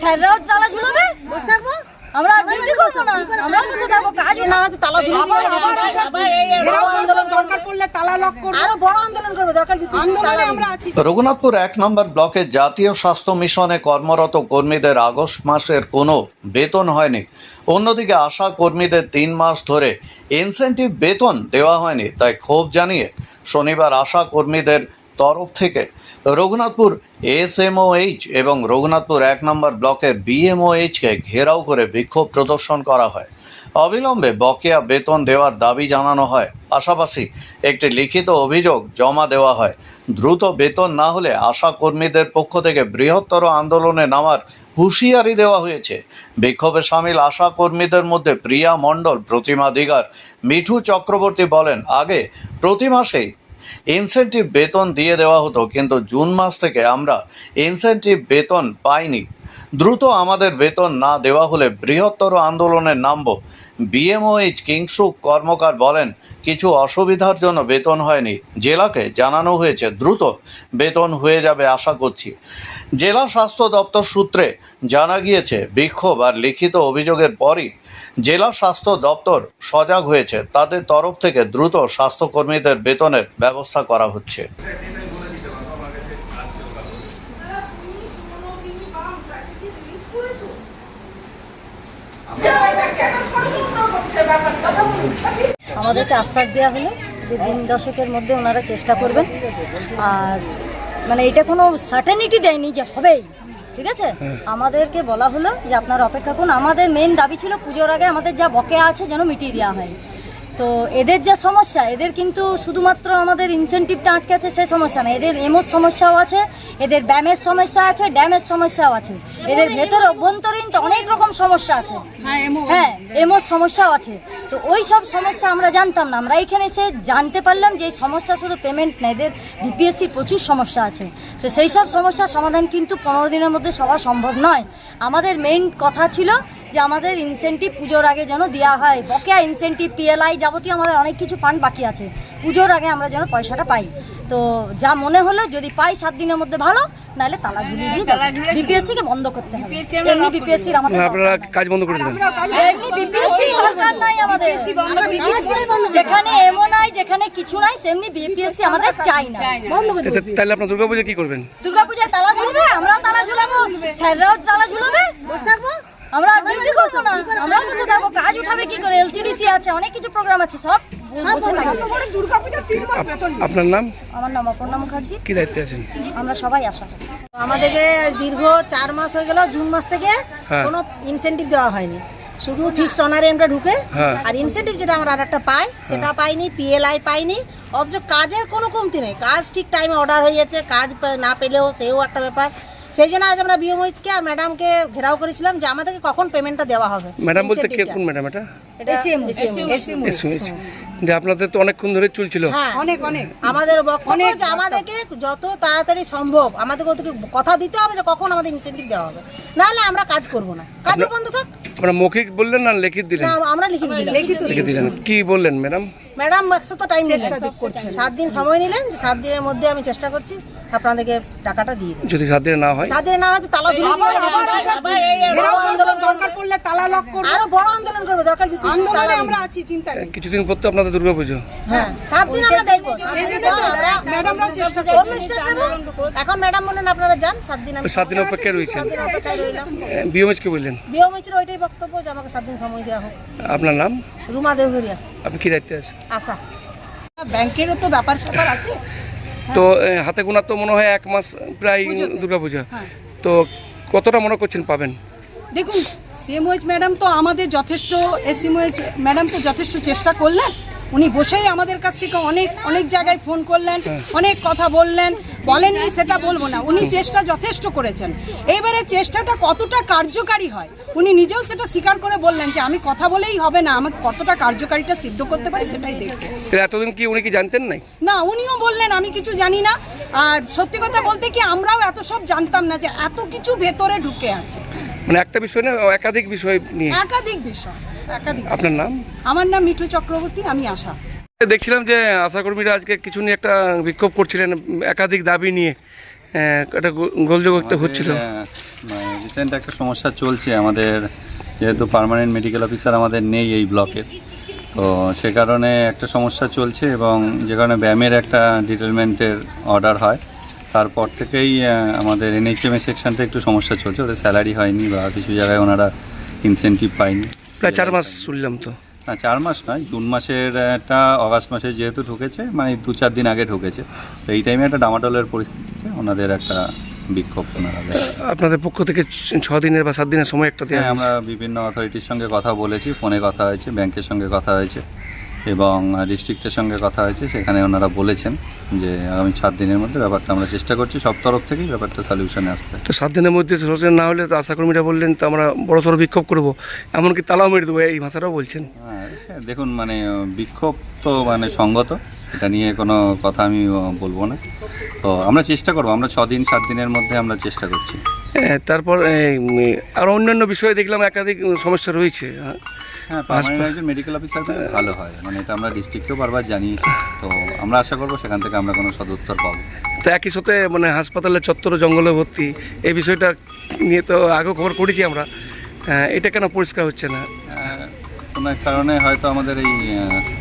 স্যাররাও তালা ঝুলাবে? বসে থাকব আমরা ডিউটি করব না। আমরাও বসে থাকব কাজ না। হয়তো তালা ঝুলিয়ে বড় আন্দোলন দরকার পড়লে তালা লক করব। আরও বড় আন্দোলন করবে দরকার আন্দোলনে আমরা আছি। রঘুনাথপুর এক নম্বর ব্লকে জাতীয় স্বাস্থ্য মিশনে কর্মরত কর্মীদের আগস্ট মাসের কোনো বেতন হয়নি। অন্যদিকে আশা কর্মীদের তিন মাস ধরে ইনসেন্টিভ বেতন দেওয়া হয়নি তাই ক্ষোভ জানিয়ে শনিবার আশা কর্মীদের তরফ থেকে রঘুনাথপুর এসএমওএইচ এবং রঘুনাথপুর এক নম্বর ব্লকের বিএমওএইচকে ঘেরাও করে বিক্ষোভ প্রদর্শন করা হয়। অবিলম্বে বকেয়া বেতন দেওয়ার দাবি জানানো হয়। পাশাপাশি একটি লিখিত অভিযোগ জমা দেওয়া হয়। দ্রুত বেতন না হলে আশা কর্মীদের পক্ষ থেকে বৃহত্তর আন্দোলনে নামার হুঁশিয়ারি দেওয়া হয়েছে। বিক্ষোভে সামিল আশা কর্মীদের মধ্যে প্রিয়া মণ্ডল, প্রতিমা দিগার, মিঠু চক্রবর্তী বলেন, আগে প্রতি মাসেই ইনসেন্টিভ বেতন দিয়ে দেওয়া হতো, কিন্তু জুন মাস থেকে আমরা ইনসেন্টিভ বেতন পাইনি। দ্রুত আমাদের বেতন না দেওয়া হলে বৃহত্তর আন্দোলনে নামব। বিএমওএইচ কিংসুক কর্মকার বলেন, কিছু অসুবিধার জন্য বেতন হয়নি। জেলাকে জানানো হয়েছে, দ্রুত বেতন হয়ে যাবে আশা করছি। জেলা স্বাস্থ্য দপ্তর সূত্রে জানা গিয়েছে, বিক্ষোভ আর লিখিত অভিযোগের পরই জেলা স্বাস্থ্য দপ্তর সজাগ হয়েছে। তাদের তরফ থেকে দ্রুত স্বাস্থ্যকর্মীদের বেতনের ব্যবস্থা করা হচ্ছে। আমাদেরকে আশ্বাস দেওয়া হলো যে দিন দশকের মধ্যে ওনারা চেষ্টা করবেন। আর মানে এটা কোনো সার্টেনিটি দেয়নি যে হবেই। ঠিক আছে? আমাদেরকে বলা হলো যে আপনার অপেক্ষা করুন। আমাদের মেন দাবি ছিল পুজোর আগে আমাদের যা বকেয়া আছে যেন মিটিয়ে দেওয়া হয়। তো এদের যা সমস্যা এদের কিন্তু শুধুমাত্র আমাদের ইনসেন্টিভটা আটকে আছে সে সমস্যা না। এদের এমোর সমস্যাও আছে এদের ব্যামের সমস্যা আছে ড্যামের সমস্যাও আছে। এদের ভেতরে অভ্যন্তরীণ তো অনেক রকম সমস্যা আছে। হ্যাঁ এমো হ্যাঁ সমস্যাও আছে। তো ওই সব সমস্যা আমরা জানতাম না। আমরা এখানে এসে জানতে পারলাম যে এই সমস্যা শুধু পেমেন্ট না এদের বিপিএসসির প্রচুর সমস্যা আছে। তো সেই সব সমস্যার সমাধান কিন্তু পনেরো দিনের মধ্যে সবার সম্ভব নয়। আমাদের মেইন কথা ছিল যে আমাদের ইনসেন্টিভ পুজোর আগে যেন দেওয়া হয়। বকেয়া ইনসেন্টিভ পিএলআই যাবতীয় আমাদের অনেক কিছু ফান্ড বাকি আছে। পুজোর আগে আমরা যেন পয়সাটা পাই। তো যা মনে হলো যদি পাই সাত দিনের মধ্যে ভালো নাহলে তালা ঝুলিয়ে দিয়ে যাবে। বিপিএসসিকে বন্ধ করতে হবে। এমনি বিপিএসসির আমাদের আপনারা কাজ বন্ধ করে দিলেন এমনি বিপিএসসি দরকার নাই আমাদের। যেখানে এমও নাই যেখানে কিছু নাই সেমনি বিপিএসসি আমাদের চাই না। তাহলে আপনার দুর্গাপূজা কি করবেন? দুর্গাপূজায় তালা ঝুলবে আমরাও তালা ঝুলাবো স্যাররাও তালা ঝুলাবে। বসে থাকব? আমরা ডিউটি করব না। আমরাও বসে থাকব। কাজ উঠাবে কি করে? এলসিডিসি আছে অনেক কিছু প্রোগ্রাম আছে সব। বসে বেতন আপনার নাম? আমার নাম অপর্ণা মুখার্জি। কি দায়িত্বে আছেন? আমরা সবাই আশা আমাদেরকে দীর্ঘ চার মাস হয়ে গেল জুন মাস থেকে হ্যাঁ। কোনো ইনসেন্টিভ দেওয়া হয়নি। শুধু ফিক্সড অনারে আমরা ঢুকে হ্যাঁ। আর ইনসেন্টিভ যেটা আমরা আরেকটা পাই সেটা পাইনি পিএলআই পাইনি। অথচ কাজের কোনো কমতি নেই। কাজ ঠিক টাইমে অর্ডার হয়ে যাচ্ছে কাজ না পেলেও সেও একটা ব্যাপার। সেই জন্য আজ আমরা বিএমওইচকে আর ম্যাডামকে ঘেরাও করেছিলাম যে আমাদেরকে কখন পেমেন্টটা দেওয়া হবে। ম্যাডাম বলতে কে কোন ম্যাডাম এটা? যে আপনাদের তো অনেকক্ষণ ধরে চলছিল। হ্যাঁ। অনেক অনেক। আমাদের বক্তব্য অনেক যে আমাদেরকে যত তাড়াতাড়ি সম্ভব আমাদেরকে কথা দিতে হবে যে কখন আমাদের ইনসেন্টিভ দেওয়া হবে। নাহলে আমরা কাজ করব না। কাজ বন্ধ থাক। আপনারা মৌখিক বললেন না লিখিত দিলেন আমরা লিখিত দিলাম লিখিত লিখে দিলেন কি বললেন ম্যাডাম ম্যাডাম একশো তো টাইম চেষ্টা করছেন সাত দিন সময় নিলেন যে সাত দিনের মধ্যে আমি চেষ্টা করছি আপনাদেরকে টাকাটা দিয়ে দিই যদি সাত দিনে না হয় সাত দিনে না হয় তালা ঝুলিয়ে বড় আন্দোলন দরকার পড়লে তালা লক করব আরও বড় আন্দোলন আমরা আছি চিন্তা নেই। কিছুদিন পর তো আপনাদের দুর্গাপুজো। হ্যাঁ। সাত দিন আমরা দেখব। চেষ্টা এখন ম্যাডাম বললেন আপনারা যান সাত দিন আমি সাত দিন অপেক্ষায় রয়েছেন। কে বললেন। বিওমিচির ওইটাই বক্তব্য যে আমাকে সাত দিন সময় দেওয়া হোক। আপনার নাম? রুমা আপনি কি দায়িত্বে আছেন? আশা। ব্যাংকেরও তো ব্যাপার স্যাপার আছে। তো হাতে গোনা তো মনে হয় এক মাস প্রায় দুর্গাপূজা। তো কতটা মনে করছেন পাবেন? দেখুন সিএমওএইচ ম্যাডাম তো আমাদের যথেষ্ট এসিমওএইচ ম্যাডাম তো যথেষ্ট চেষ্টা করলেন। উনি বসেই আমাদের কাছ থেকে অনেক অনেক জায়গায় ফোন করলেন অনেক কথা বললেন। বলেননি সেটা বলব না। উনি চেষ্টা যথেষ্ট করেছেন। এইবারে চেষ্টাটা কতটা কার্যকারী হয়? উনি নিজেও সেটা স্বীকার করে বললেন যে আমি কথা বলেই হবে না। আমাকে কতটা কার্যকারিতা সিদ্ধ করতে পারি সেটাই দেখতে। এতদিন কি উনি কি জানতেন নাই? না উনিও বললেন আমি কিছু জানি না। আর সত্যি কথা বলতে কি আমরাও এত সব জানতাম না যে এত কিছু ভেতরে ঢুকে আছে। মানে একটা বিষয় না একাধিক বিষয় নিয়ে? একাধিক বিষয় একাধিক আপনার নাম? আমার নাম মিঠু চক্রবর্তী আমি আশা। দেখছিলাম যে আশাকর্মীরা আজকে কিছু নিয়ে একটা বিক্ষোভ করছিলেন একাধিক দাবি নিয়ে। একটা গোলযোগ একটা হচ্ছিল। রিসেন্ট একটা সমস্যা চলছে আমাদের যেহেতু পার্মানেন্ট মেডিকেল অফিসার আমাদের নেই এই ব্লকে তো সে কারণে একটা সমস্যা চলছে এবং যে কারণে ব্যায়ামের একটা ডিটেলমেন্টের অর্ডার হয়। তারপর থেকেই আমাদের এনএইচএমএ সেকশনটা একটু সমস্যা চলছে। ওদের স্যালারি হয়নি বা কিছু জায়গায় ওনারা ইনসেন্টিভ পায়নি। প্রায় চার মাস শুনলাম তো। না চার মাস নয় জুন মাসের একটা অগাস্ট মাসে যেহেতু ঢুকেছে মানে দু চার দিন আগে ঢুকেছে। তো এই টাইমে একটা ডামাডোলের পরিস্থিতিতে ওনাদের একটা বিক্ষোভ ওনারা দেখায়। আপনাদের পক্ষ থেকে ছ- ছ দিনের বা সাত দিনের সময় একটা দেওয়া হ্যাঁ আমরা বিভিন্ন অথরিটির সঙ্গে কথা বলেছি ফোনে কথা হয়েছে ব্যাংকের সঙ্গে কথা হয়েছে এবং ডিস্ট্রিক্টের সঙ্গে কথা হয়েছে সেখানে ওনারা বলেছেন যে আগামী সাত দিনের মধ্যে ব্যাপারটা আমরা চেষ্টা করছি সব তরফ থেকেই ব্যাপারটা সলিউশনে আসতে। তো সাত দিনের মধ্যে সলিউশন না হলে তো আশাকর্মীরা বললেন তো আমরা বড় সড়ো বিক্ষোভ করব। এমনকি তালাও মেরে দেবো এই ভাষাটাও বলছেন। হ্যাঁ সে দেখুন মানে আহ, বিক্ষোভ তো মানে সঙ্গত এটা নিয়ে কোনো কথা আমি বলব না। তো আমরা চেষ্টা করব আমরা দিন সাত দিনের মধ্যে আমরা চেষ্টা করছি। হ্যাঁ, তারপর আর অন্যান্য বিষয়ে দেখলাম একাধিক সমস্যা রয়েছে হ্যাঁ। হ্যাঁ একজন মেডিকেল অফিসার ভালো হয় মানে এটা আমরা ডিস্ট্রিক্টেও বারবার জানিয়েছি। তো আমরা আশা করব সেখান থেকে আমরা কোনো সদুত্তর পাবো। তো একই সাথে মানে হাসপাতালের চত্বর জঙ্গলে ভর্তি এই বিষয়টা নিয়ে তো আগেও খবর করেছি আমরা। হ্যাঁ, এটা কেন পরিষ্কার হচ্ছে না? এক কারণে হয়তো আমাদের এই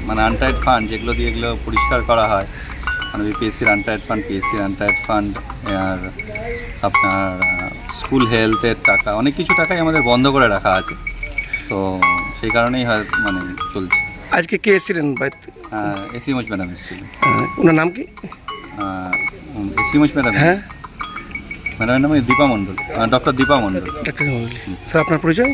মানে আনটাইড ফান্ড যেগুলো দিয়ে এগুলো পরিষ্কার করা হয় মানে বিপিএসসির আনটাইড ফান্ড পিএসসির আনটাইড ফান্ড আর আপনার স্কুল হেলথের টাকা অনেক কিছু টাকাই আমাদের বন্ধ করে রাখা আছে। তো সেই কারণেই হয় মানে চলছে। আজকে কে এসেছিলেন? এসি মোজ ম্যাডাম এসেছিলেন ওনার নাম কি? এসি মোজ ম্যাডাম। হ্যাঁ। ম্যাডামের নাম দীপা মণ্ডল ডক্টর দীপা মণ্ডল। মহলি। স্যার আপনার পরিচয়?